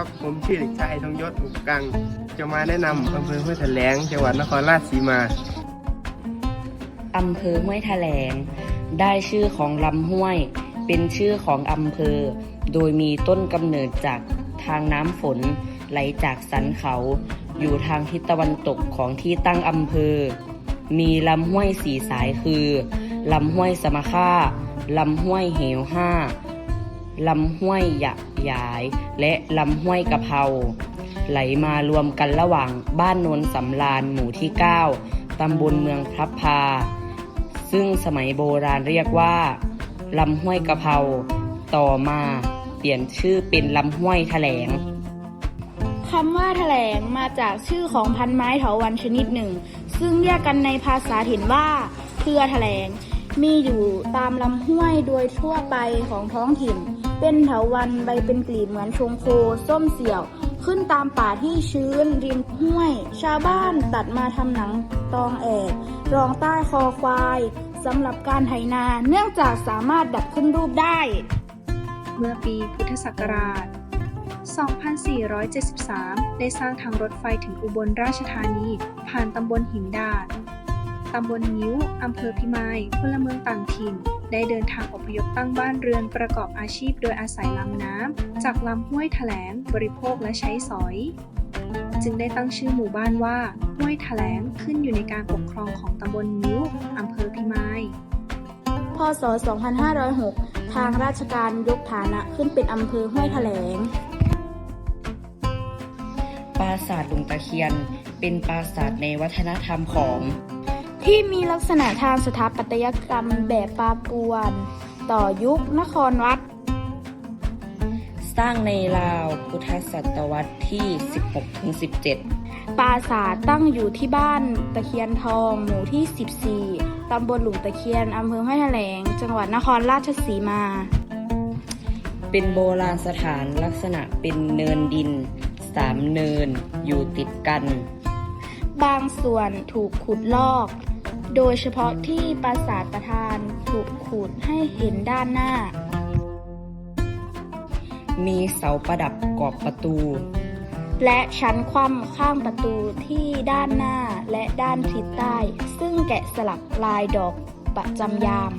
ครับ ผมชื่อเด็กชายธงยศอุกกัง จะมาแนะนำอำเภอห้วยแถลงจังหวัดนครราชสีมาอำเภอห้วยแถลง ได้ชื่อของลำห้วย เป็นชื่อของอำเภอ โดยมีต้นกำเนิดจากทางน้ำฝนไหลจากสันเขา อยู่ทางทิศตะวันตกของที่ตั้งอำเภอ มีลำห้วยสีสายคือลำห้วยสมค่าลำห้วยเหวห้า ลำห้วยหยะยาย และลำห้วยกะเพราไหลมารวมกันระหว่างบ้านโนนสำรานหมู่ที่ 9 ตำบลเมืองพระพา ซึ่งสมัยโบราณเรียกว่าลำห้วยกะเพราต่อมาเปลี่ยนชื่อเป็นลำห้วยแถลงคำว่าแถลงมาจากชื่อของพันไม้เถาวัลย์ชนิดหนึ่ง ซึ่งเรียกกันในภาษาถิ่นว่าเครือแถลง มีอยู่ตามลำห้วยโดยทั่วไปของท้องถิ่น เป็นเถาวัลย์ใบเป็นกลีบเหมือนชงโค ส้มเสี่ยว ขึ้นตามป่าที่ชื้น ริมห้วย ชาวบ้านตัดมาทำหนังตองแอกรองใต้คอควายสำหรับการไถนาเนื่องจากสามารถดัดขึ้นรูปได้ เมื่อปีพุทธศักราช 2473 ได้สร้างทางรถไฟถึงอุบลราชธานี ผ่านตำบลหินดาด ตำบลนิ้ว อำเภอพิมาย พลเมืองต่างถิ่น ได้เดินทางอพยพตั้งบ้านเรือนประกอบอาชีพโดยอาศัยลำน้ำจากลำห้วยแถลง บริโภคและใช้สอย จึงได้ตั้งชื่อหมู่บ้านว่าห้วยแถลงขึ้นอยู่ในการปกครองของตำบลนิ้วอำเภอพิมาย พศ 2506 ทางราชการยกฐานะขึ้นเป็นอำเภอห้วยแถลงปราสาทหลวงตะเคียน เป็นปราสาทในวัฒนธรรมของ ที่มีลักษณะทางสถาปัตยกรรมแบบปาปวน ต่อยุคนครวัด สร้างในราวพุทธศตวรรษที่ 16-17 ปราสาทตั้งอยู่ที่บ้านตะเคียนทอง หมู่ที่ 14 ตำบลหลุมตะเคียน อำเภอห้วยแถลง จังหวัดนครราชสีมา เป็นโบราณสถานลักษณะเป็นเนินดินสามเนินอยู่ติดกัน บางส่วนถูกขุดลอก โดยเฉพาะที่ปราสาทประธานถูกขุดให้เห็นด้านหน้า มีเสาประดับกรอบประตู และชั้นคว่ำข้างประตูที่ด้านหน้าและด้านทิศใต้ ซึ่งแกะสลักลายดอกประจำยาม